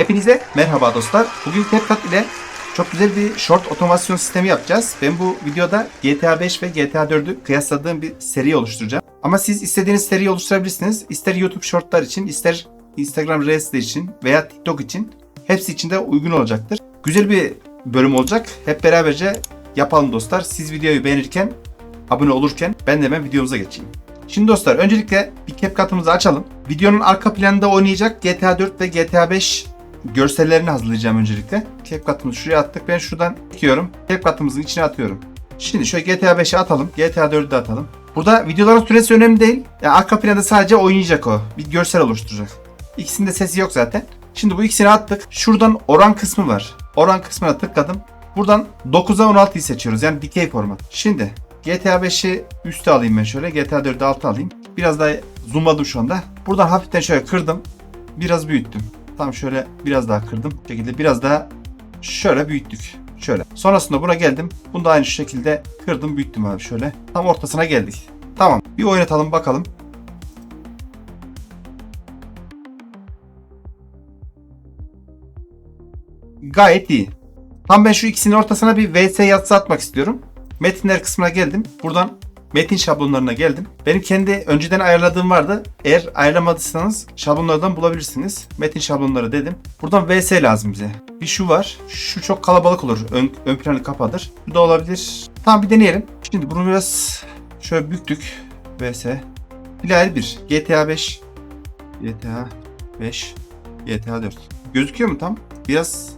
Hepinize merhaba dostlar. Bugün CapCut ile çok güzel bir short otomasyon sistemi yapacağız. Ben bu videoda GTA 5 ve GTA 4'ü kıyasladığım bir seri oluşturacağım. Ama siz istediğiniz seriyi oluşturabilirsiniz. İster YouTube shortlar için, ister Instagram Reels için veya TikTok için hepsi için de uygun olacaktır. Güzel bir bölüm olacak. Hep beraberce yapalım dostlar. Siz videoyu beğenirken, abone olurken ben de hemen videomuza geçeyim. Şimdi dostlar öncelikle bir CapCut'ımızı açalım. Videonun arka planında oynayacak GTA 4 ve GTA 5 görsellerini hazırlayacağım öncelikle. CapCut'ımızı şuraya attık. Ben şuradan çekiyorum. CapCut'ımızın içine atıyorum. Şimdi şöyle GTA 5'i atalım. GTA 4'ü de atalım. Burada videoların süresi önemli değil. Yani arka planda sadece oynayacak o. Bir görsel oluşturacak. İkisinde sesi yok zaten. Şimdi bu ikisini attık. Şuradan oran kısmı var. Oran kısmına tıkladım. Buradan 9'a 16'yı seçiyoruz. Yani dikey format. Şimdi GTA 5'i üste alayım ben şöyle. GTA 4'ü alta alayım. Biraz daha zoomladım şu anda. Buradan hafiften şöyle kırdım. Biraz büyüttüm. Tam şöyle biraz daha kırdım. Bu şekilde biraz daha şöyle büyüttük. Şöyle. Sonrasında buna geldim. Bunu da aynı şekilde kırdım büyüttüm abi şöyle. Tam ortasına geldik. Tamam. Bir oynatalım bakalım. Gayet iyi. Tam ben şu ikisinin ortasına bir VS yatsı atmak istiyorum. Metinler kısmına geldim. Buradan metin şablonlarına geldim. Benim kendi önceden ayarladığım vardı. Eğer ayarlamadıysanız şablonlardan bulabilirsiniz. Metin şablonları dedim. Buradan VS lazım bize. Bir şu var. Şu çok kalabalık olur. Ön, ön planı kapatır. Bu da olabilir. Tamam bir deneyelim. Şimdi bunu biraz şöyle büktük. VS. Hilal 1. GTA 5. GTA 5. GTA 4. Gözüküyor mu tam? Biraz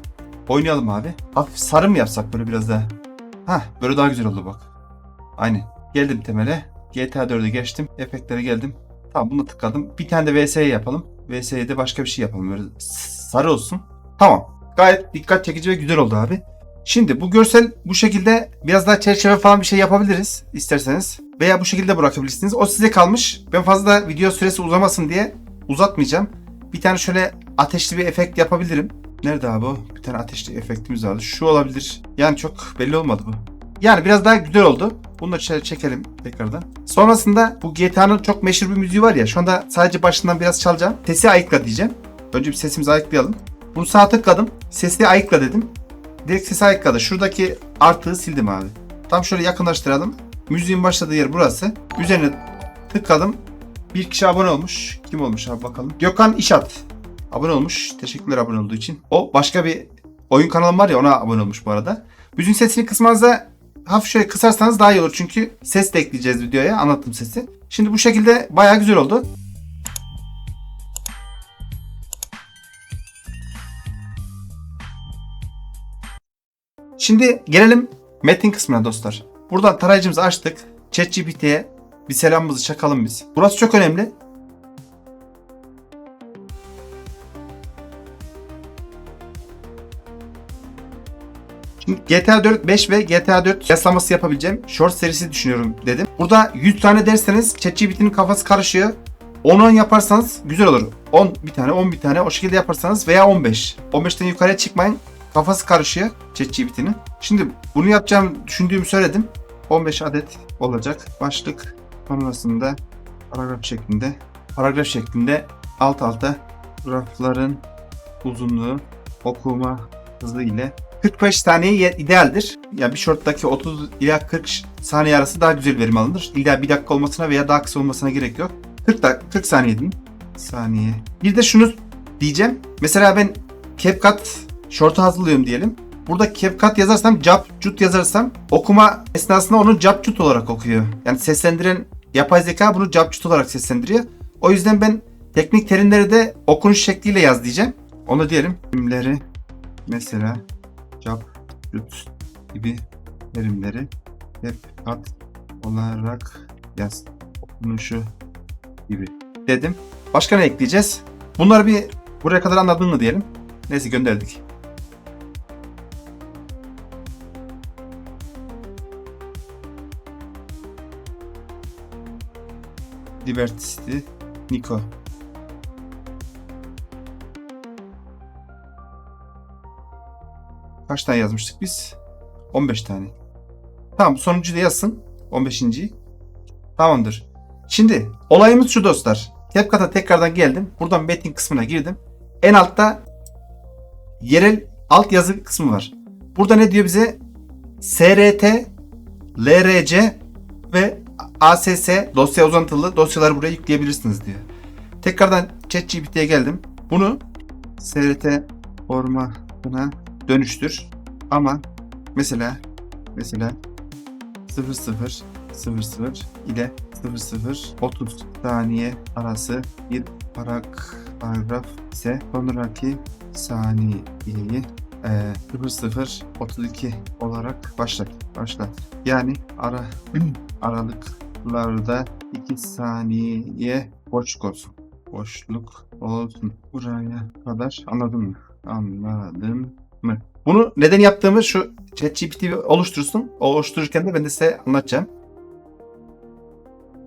oynayalım abi. Hafif sarı mı yapsak böyle biraz daha? Hah böyle daha güzel oldu bak. Aynen. Geldim temele. GTA 4'e geçtim. Efektlere geldim. Tamam bunu tıkladım. Bir tane de VS'ye yapalım. VS'ye de başka bir şey yapalım. Böyle sarı olsun. Tamam. Gayet dikkat çekici ve güzel oldu abi. Şimdi bu görsel bu şekilde biraz daha çerçeve falan bir şey yapabiliriz isterseniz. Veya bu şekilde bırakabilirsiniz. O size kalmış. Ben fazla video süresi uzamasın diye uzatmayacağım. Bir tane şöyle ateşli bir efekt yapabilirim. Nerede abi o? Bir tane ateşli efektimiz vardı. Şu olabilir. Yani çok belli olmadı bu. Yani biraz daha güzel oldu. Bunu da çekelim tekrardan. Sonrasında bu GTA'nın çok meşhur bir müziği var ya. Şu anda sadece başından biraz çalacağım. Sesi ayıkla diyeceğim. Önce bir sesimizi ayıklayalım. Bunu sağ tıkladım. Sesi ayıkla dedim. Direkt sesi ayıkladı. Şuradaki artığı sildim abi. Tam şöyle yakınlaştıralım. Müziğin başladığı yer burası. Üzerine tıkladım. Bir kişi abone olmuş. Kim olmuş abi bakalım. Gökhan İşat. Abone olmuş. Teşekkürler abone olduğu için. O başka bir oyun kanalım var ya ona abone olmuş bu arada. Müziğin sesini kısmanıza hafif şöyle kısarsanız daha iyi olur. Çünkü ses de ekleyeceğiz videoya. Anlattım sesi. Şimdi bu şekilde bayağı güzel oldu. Şimdi gelelim metin kısmına dostlar. Buradan tarayıcımızı açtık. ChatGPT'ye bir selamımızı çakalım biz. Burası çok önemli. GTA 4 5 ve GTA 4 yaslaması yapabileceğim short serisi düşünüyorum dedim. Burada 100 tane derseniz ChatGPT'nin kafası karışıyor. 10-10 yaparsanız güzel olur. 10 bir tane 10 bir tane o şekilde yaparsanız veya 15. 15'ten yukarıya çıkmayın. Kafası karışıyor ChatGPT'nin. Şimdi bunu yapacağım düşündüğümü söyledim. 15 adet olacak. Başlık sonrasında paragraf şeklinde paragraf şeklinde alt alta rafların uzunluğu okuma hızı ile 45 saniye ye- idealdir. Yani bir shorttaki 30 ila 40 saniye arası daha güzel verim alınır. İlla bir dakika olmasına veya daha kısa olmasına gerek yok. 40 dak 40 saniye diyeyim. Saniye. Bir de şunu diyeceğim. Mesela ben CapCut short'u hazırlıyorum diyelim. Burada CapCut yazarsam, Capcut yazarsam okuma esnasında onu Capcut olarak okuyor. Yani seslendiren yapay zeka bunu Capcut olarak seslendiriyor. O yüzden ben teknik terimleri de okunuş şekliyle yaz diyeceğim. Onu diyelim. Terimleri mesela Capcut gibi terimleri CapCut olarak yaz. Okunuşu gibi dedim. Başka ne ekleyeceğiz? Bunları bir buraya kadar anladın mı diyelim. Neyse gönderdik. Divertisti Nico. Kaç tane yazmıştık biz? 15 tane. Tamam sonuncuyu da yazsın. 15.yi. Tamamdır. Şimdi olayımız şu dostlar. CapCut'a tekrardan geldim. Buradan metin kısmına girdim. En altta yerel altyazı kısmı var. Burada ne diyor bize? SRT, LRC ve ASS dosya uzantılı dosyaları buraya yükleyebilirsiniz diyor. Tekrardan ChatGPT'ye geldim. Bunu SRT formatına dönüştür. Ama mesela mesela 00 00 ile 00 30 saniye arası bir parak paragraf ise sonraki saniyeyi e, 00 32 olarak başlat. Başlat. Yani ara aralıklarda 2 saniye boşluk olsun. Boşluk olsun. Buraya kadar anladın mı? Anladım mı? Bunu neden yaptığımı şu ChatGPT oluştursun. Oluştururken de ben de size anlatacağım.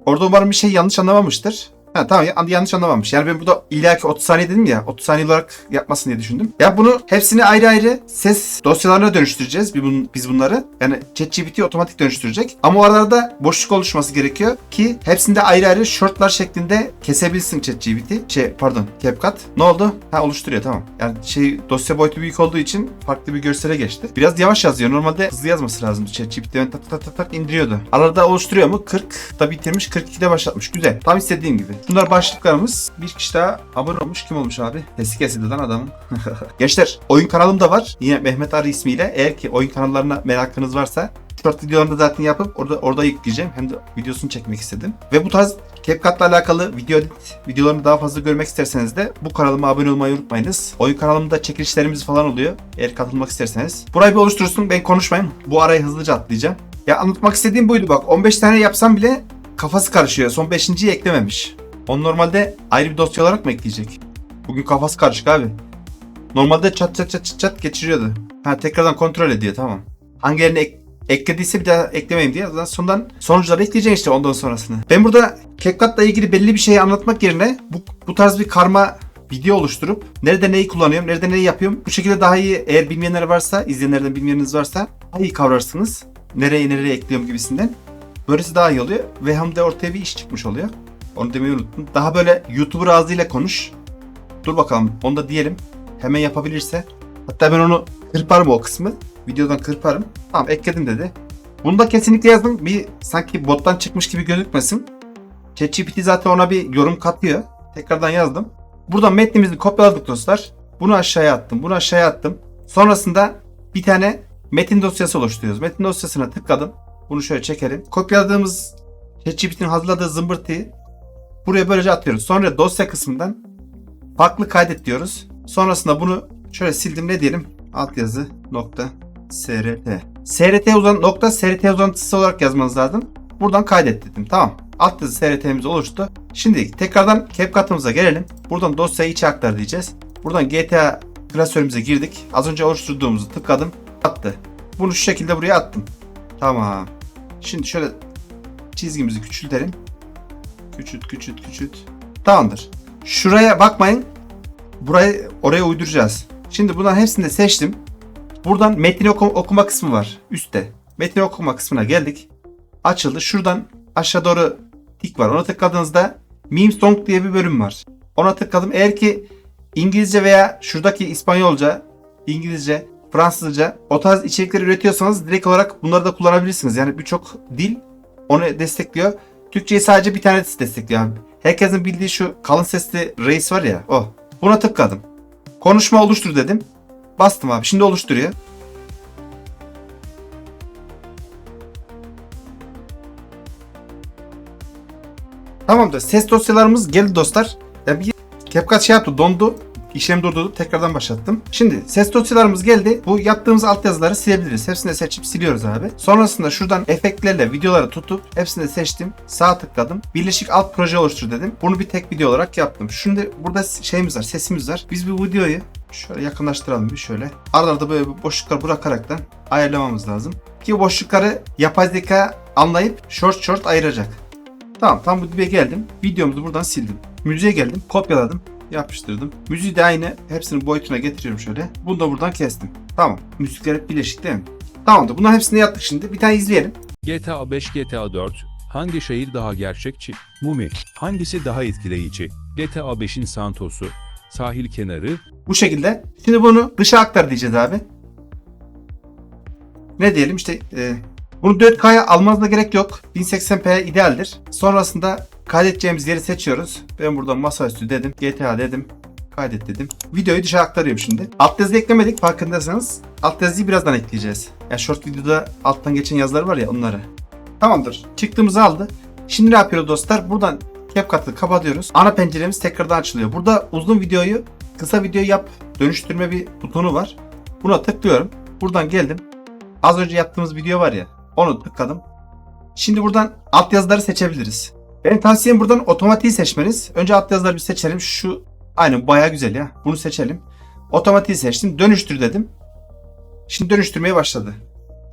Orada umarım bir şey yanlış anlamamıştır. Ha tamam ya- yanlış anlamamış. Yani ben burada illaki 30 saniye dedim ya 30 saniye olarak yapmasın diye düşündüm. Ya bunu hepsini ayrı ayrı ses dosyalarına dönüştüreceğiz biz, bun- biz bunları. Yani ChatGPT otomatik dönüştürecek. Ama o aralarda boşluk oluşması gerekiyor ki hepsinde ayrı ayrı shortlar şeklinde kesebilsin ChatGPT. Şey pardon CapCut. Ne oldu? Ha oluşturuyor tamam. Yani şey dosya boyutu büyük olduğu için farklı bir görsele geçti. Biraz yavaş yazıyor. Normalde hızlı yazması lazım ChatGPT. Yani tak tak tak tak indiriyordu. Arada oluşturuyor mu? 40'da bitirmiş 42'de başlatmış. Güzel. Tam istediğim gibi. Bunlar başlıklarımız. Bir kişi daha abone olmuş. Kim olmuş abi? Sesi kesildi lan adamın. Gençler oyun kanalım da var. Yine Mehmet Arı ismiyle. Eğer ki oyun kanallarına merakınız varsa short videolarını zaten yapıp orada orada yükleyeceğim. Hem de videosunu çekmek istedim. Ve bu tarz CapCut'la alakalı video edit videolarını daha fazla görmek isterseniz de bu kanalıma abone olmayı unutmayınız. Oyun kanalımda çekilişlerimiz falan oluyor. Eğer katılmak isterseniz. Burayı bir oluşturursun. Ben konuşmayayım. Bu arayı hızlıca atlayacağım. Ya anlatmak istediğim buydu bak. 15 tane yapsam bile kafası karışıyor. Son 5.yi eklememiş. Onu normalde ayrı bir dosya olarak mı ekleyecek? Bugün kafası karışık abi. Normalde çat çat çat çat, çat geçiriyordu. Ha tekrardan kontrol ediyor tamam. Hangi yerine ek- eklediyse bir daha eklemeyeyim diye. Zaten sondan sonuçları ekleyeceksin işte ondan sonrasını. Ben burada CapCut'la ilgili belli bir şey anlatmak yerine bu, bu tarz bir karma video oluşturup nerede neyi kullanıyorum, nerede neyi yapıyorum. Bu şekilde daha iyi eğer bilmeyenler varsa, izleyenlerden bilmeyeniniz varsa daha iyi kavrarsınız. Nereye nereye ekliyorum gibisinden. Böylesi daha iyi oluyor ve hem de ortaya bir iş çıkmış oluyor. Onu demeyi unuttum. Daha böyle YouTuber ağzıyla konuş. Dur bakalım onu da diyelim. Hemen yapabilirse. Hatta ben onu kırparım o kısmı. Videodan kırparım. Tamam ekledim dedi. Bunu da kesinlikle yazdım. Bir sanki bottan çıkmış gibi gözükmesin. ChatGPT zaten ona bir yorum katıyor. Tekrardan yazdım. Buradan metnimizi kopyaladık dostlar. Bunu aşağıya attım. Bunu aşağıya attım. Sonrasında bir tane metin dosyası oluşturuyoruz. Metin dosyasına tıkladım. Bunu şöyle çekelim. Kopyaladığımız ChatGPT'nin hazırladığı zımbırtıyı buraya böylece atıyoruz. Sonra dosya kısmından farklı kaydet diyoruz. Sonrasında bunu şöyle sildim ne diyelim? Altyazı nokta srt. srt uzan nokta srt uzantısı olarak yazmanız lazım. Buradan kaydet dedim. Tamam. Altyazı srt'miz oluştu. Şimdi tekrardan CapCut'ımıza gelelim. Buradan dosyayı içe aktar diyeceğiz. Buradan GTA klasörümüze girdik. Az önce oluşturduğumuzu tıkladım. Attı. Bunu şu şekilde buraya attım. Tamam. Şimdi şöyle çizgimizi küçültelim. Küçült, küçült, küçült. Tamamdır. Şuraya bakmayın. Burayı oraya uyduracağız. Şimdi bunların hepsini de seçtim. Buradan metni oku- okuma kısmı var. Üstte. Metni okuma kısmına geldik. Açıldı. Şuradan aşağı doğru tik var. Ona tıkladığınızda Meme Song diye bir bölüm var. Ona tıkladım. Eğer ki İngilizce veya şuradaki İspanyolca, İngilizce, Fransızca o tarz içerikler üretiyorsanız direkt olarak bunları da kullanabilirsiniz. Yani birçok dil onu destekliyor. Türkçeyi sadece bir tanesi destekliyor. Herkesin bildiği şu kalın sesli reis var ya o. Buna tıkladım. Konuşma oluştur dedim. Bastım abi. Şimdi oluşturuyor. Tamamdır. Ses dosyalarımız geldi dostlar. Ya bir CapCut şey yaptı dondu. İşlem durdurdu. Tekrardan başlattım. Şimdi ses dosyalarımız geldi. Bu yaptığımız altyazıları silebiliriz. Hepsini seçip siliyoruz abi. Sonrasında şuradan efektlerle videoları tutup hepsini seçtim. Sağ tıkladım. Birleşik alt proje oluştur dedim. Bunu bir tek video olarak yaptım. Şimdi burada şeyimiz var. Sesimiz var. Biz bu videoyu şöyle yakınlaştıralım bir şöyle. Arada arada böyle boşluklar bırakaraktan ayarlamamız lazım. Ki boşlukları yapay zeka anlayıp short short ayıracak. Tamam tam bu dibe geldim. Videomuzu buradan sildim. Müziğe geldim. Kopyaladım. Yapıştırdım. Müziği de aynı. Hepsinin boyutuna getiriyorum şöyle. Bunu da buradan kestim. Tamam. Müzikler hep birleşik değil mi? Tamamdır. Bunların hepsini yaptık şimdi. Bir tane izleyelim. GTA 5 GTA 4 hangi şehir daha gerçekçi? Mumi hangisi daha etkileyici? GTA 5'in Santos'u, sahil kenarı, Bu şekilde. Şimdi bunu dışa aktar diyeceğiz abi. Ne diyelim işte e, bunu 4K'ya almanıza gerek yok. 1080p idealdir. Sonrasında kaydedeceğimiz yeri seçiyoruz. Ben buradan masaüstü dedim. GTA dedim. Kaydet dedim. Videoyu dışa aktarıyorum şimdi. Alt yazı eklemedik farkındaysanız. Alt yazıyı birazdan ekleyeceğiz. Ya short videoda alttan geçen yazılar var ya onları. Tamamdır. Çıktığımızı aldı. Şimdi ne yapıyoruz dostlar? Buradan CapCut'ı kapatıyoruz. Ana penceremiz tekrardan açılıyor. Burada uzun videoyu kısa video yap dönüştürme bir butonu var. Buna tıklıyorum. Buradan geldim. Az önce yaptığımız video var ya onu tıkladım. Şimdi buradan alt yazıları seçebiliriz. Benim tavsiyem buradan otomatiği seçmeniz. Önce alt yazıları bir seçelim. Şu aynen baya güzel ya. Bunu seçelim. Otomatiği seçtim. Dönüştür dedim. Şimdi dönüştürmeye başladı.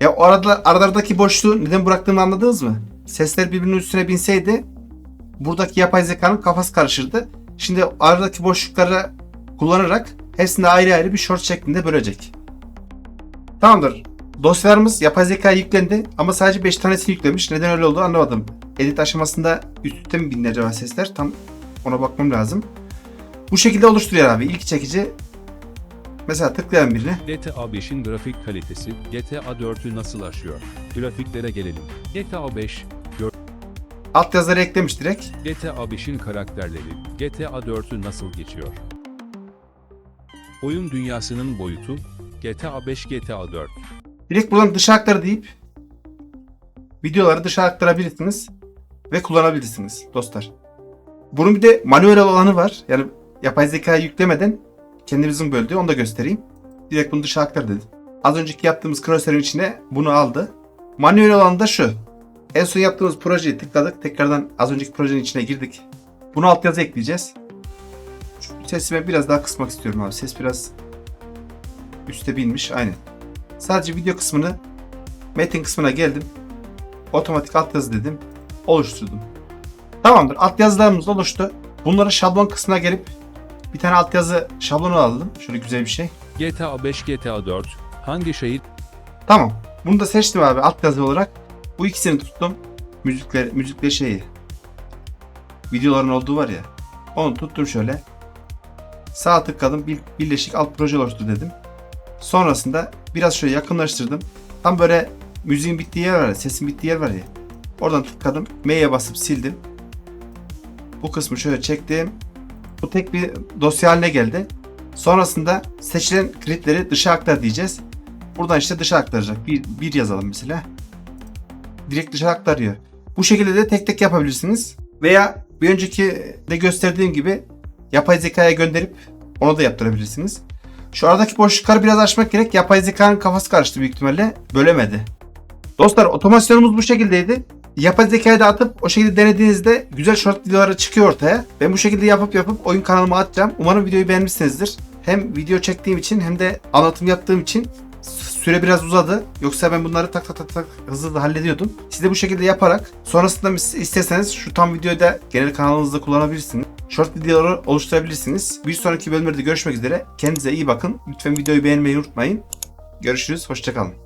Ya o arada aralardaki boşluğu neden bıraktığımı anladınız mı? Sesler birbirinin üstüne binseydi buradaki yapay zekanın kafası karışırdı. Şimdi aradaki boşlukları kullanarak hepsini ayrı ayrı bir short şeklinde bölecek. Tamamdır. Dosyalarımız yapay zekaya yüklendi ama sadece 5 tanesini yüklemiş. Neden öyle oldu anlamadım. Edit aşamasında üst üste mi bindi acaba sesler? Tam ona bakmam lazım. Bu şekilde oluşturuyor abi. İlk çekici mesela tıklayalım birine. GTA 5'in grafik kalitesi GTA 4'ü nasıl aşıyor? Grafiklere gelelim. GTA 5, Alt yazıları eklemiş direkt. GTA 5'in karakterleri GTA 4'ü nasıl geçiyor? Oyun dünyasının boyutu GTA 5 GTA 4 Direkt buradan dışa aktar deyip videoları dışa aktarabilirsiniz ve kullanabilirsiniz dostlar. Bunun bir de manuel olanı var. Yani yapay zekayı yüklemeden kendimizin böldüğü onu da göstereyim. Direkt bunu dışa aktar dedim. Az önceki yaptığımız crosshair'in içine bunu aldı. Manuel olan da şu. En son yaptığımız projeyi tıkladık. Tekrardan az önceki projenin içine girdik. Bunu altyazı ekleyeceğiz. Şu sesimi biraz daha kısmak istiyorum abi. Ses biraz üste binmiş. Aynen. Sadece video kısmını metin kısmına geldim. Otomatik altyazı dedim. Oluşturdum. Tamamdır. Altyazılarımız oluştu. Bunları şablon kısmına gelip bir tane altyazı şablonu alalım. Şöyle güzel bir şey. GTA 5 GTA 4 hangi şehir Tamam. Bunu da seçtim abi altyazı olarak. Bu ikisini tuttum. Müzikler, müzikler şeyi. Videoların olduğu var ya. Onu tuttum şöyle. Sağ tıkladım. Bir, birleşik alt proje oluştur dedim. Sonrasında biraz şöyle yakınlaştırdım. Tam böyle müziğin bittiği yer var ya, sesin bittiği yer var ya. Oradan tıkladım. M'ye basıp sildim. Bu kısmı şöyle çektim. Bu tek bir dosya haline geldi. Sonrasında seçilen klipleri dışa aktar diyeceğiz. Buradan işte dışa aktaracak. Bir, bir yazalım mesela. Direkt dışa aktarıyor. Bu şekilde de tek tek yapabilirsiniz. Veya bir önceki de gösterdiğim gibi yapay zekaya gönderip onu da yaptırabilirsiniz. Şu aradaki boşlukları biraz açmak gerek. Yapay zekanın kafası karıştı büyük ihtimalle. Bölemedi. Dostlar otomasyonumuz bu şekildeydi. Yapay zekayı da atıp o şekilde denediğinizde güzel short videoları çıkıyor ortaya. Ben bu şekilde yapıp yapıp oyun kanalıma atacağım. Umarım videoyu beğenmişsinizdir. Hem video çektiğim için hem de anlatım yaptığım için süre biraz uzadı. Yoksa ben bunları tak tak tak tak hızlı hızlı hallediyordum. Siz de bu şekilde yaparak sonrasında isterseniz şu tam videoyu da genel kanalınızda kullanabilirsiniz. Short videoları oluşturabilirsiniz. Bir sonraki bölümlerde görüşmek üzere. Kendinize iyi bakın. Lütfen videoyu beğenmeyi unutmayın. Görüşürüz. Hoşçakalın.